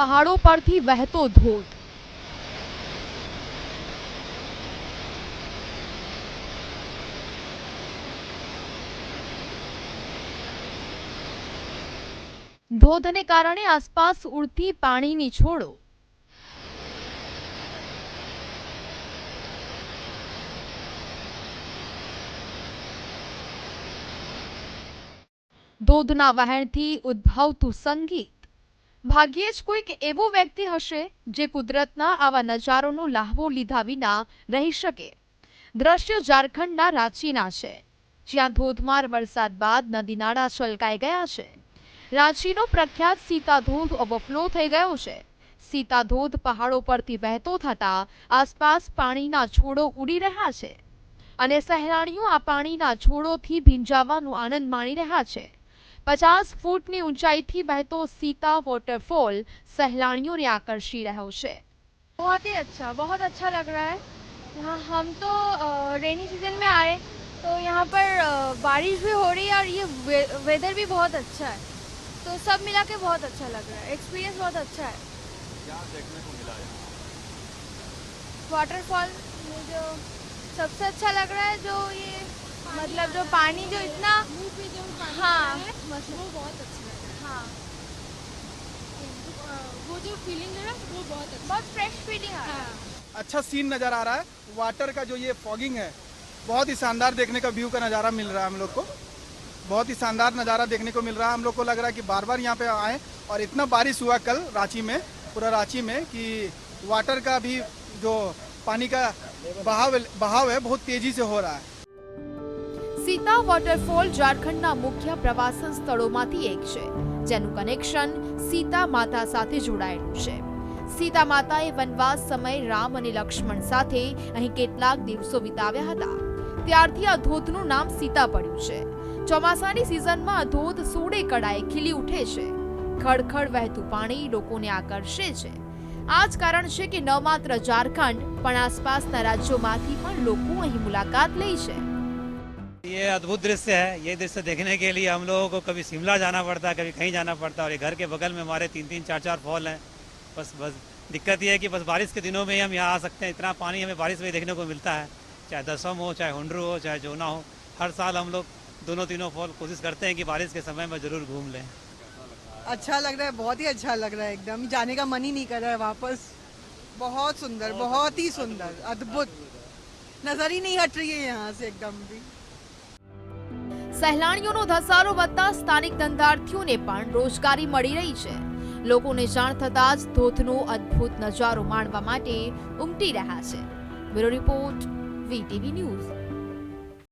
પહાડો પરથી વહેતો ધોધ ધોધને કારણે આસપાસ ઉડતી પાણીની છોડો ધોધના વહેણથી ઉદ્ભવતું સંગીત ભાગ્યે જ કોઈક એવો વ્યક્તિ હશે જે કુદરતના આવા નજારોનો લાહવો લીધા વિના રહી શકે. દ્રશ્ય ઝારખંડના રાંચીના છે, જ્યાં ધોધમાર વરસાદ બાદ નદી નાળા છલકાઈ ગયા છે. રાંચીનો પ્રખ્યાત સીતા ધોધ ઓવરફ્લો થઈ ગયો છે. સીતા ધોધ પહાડો પરથી વહેતો થતા આસપાસ પાણીના છોડો ઉડી રહ્યા છે અને સહેલાણીઓ આ પાણીના છોડોથી ભીંજાવાનો આનંદ માણી રહ્યા છે. પચાસ ફૂટની ઊંચાઈથી વહેતો સીતા વોટરફોલ સહેલાણીઓને આકર્ષી રહ્યો છે बहुत ही अच्छा बहुत अच्छा लग रहा है यहाँ हम तो रेनी सीजन में आए तो यहाँ पर अ, बारिश भी हो रही है और ये वे, वेदर भी बहुत अच्छा है तो सब मिला के बहुत अच्छा लग रहा है एक्सपीरियंस बहुत अच्छा है क्या देखने को मिला यहाँ वाटरफॉल में जो सबसे अच्छा लग रहा है जो ये मतलब जो पानी जो इतना हाँ। वो बहुत अच्छा लग रहा हाँ। है। वो जो फीलिंग है ना वो बहुत अच्छा बहुत फ्रेश फीलिंग आ रहा है। हाँ। अच्छा सीन नज़र आ रहा है। वाटर का जो ये फॉगिंग है बहुत ही शानदार देखने का व्यू का नज़ारा मिल रहा है हम लोग को। बहुत ही शानदार नज़ारा देखने को मिल रहा है। हम लोग को लग रहा है कि बार बार यहाँ पे आए और इतना बारिश हुआ कल रांची में पूरा रांची में कि वाटर का भी जो पानी का बहाव बहाव है बहुत तेज़ी से हो रहा है। સીતા વોટરફોલ ઝારખંડના મુખ્ય પ્રવાસન સ્થળોમાંથી એક છે, જેનું કનેક્શન સીતા માતા સાથે જોડાયેલું છે. સીતા માતાએ વનવાસ સમયે રામ અને લક્ષ્મણ સાથે અહીં કેટલાક દિવસો વિતાવ્યા હતા. ત્યારથી આ ધોધનું નામ સીતા પડ્યું છે. ચોમાસાની સિઝનમાં ધોધ સોળે કડાએ ખીલી ઉઠે છે. ખડખડ વહેતું પાણી લોકોને આકર્ષે છે. આ જ કારણ છે કે ન માત્ર ઝારખંડ, પણ આસપાસના રાજ્યોમાંથી પણ લોકો અહીં મુલાકાત લે છે. ये अद्भुत दृश्य है। ये दृश्य देखने के लिए हम लोगों को कभी शिमला जाना पड़ता है कभी कहीं जाना पड़ता है और ये घर के बगल में हमारे तीन तीन चार चार फॉल हैं। बस बस दिक्कत ये है कि बस बारिश के दिनों में ही हम यहाँ आ सकते हैं। इतना पानी हमें बारिश में देखने को मिलता है। चाहे दसम हो, चाहे हुंड्रू हो, चाहे जोना हो, हर साल हम लोग दोनों तीनों फॉल कोशिश करते हैं कि बारिश के समय में ज़रूर घूम लें। अच्छा लग रहा है, बहुत ही अच्छा लग रहा है एकदम। जाने का मन ही नहीं कर रहा है वापस। बहुत सुंदर, बहुत ही सुंदर, अद्भुत। नज़र ही नहीं हट रही है यहाँ से एकदम भी। સહેલાણીઓનો ધસારો વધતા સ્થાનિક ધંધાર્થીઓને પણ રોજગારી મળી રહી છે. લોકોને જાણ થતાં જ ધોધનો અદ્ભુત નજારો માણવા માટે ઉમટી રહ્યા છે. Bureau report, VTV news.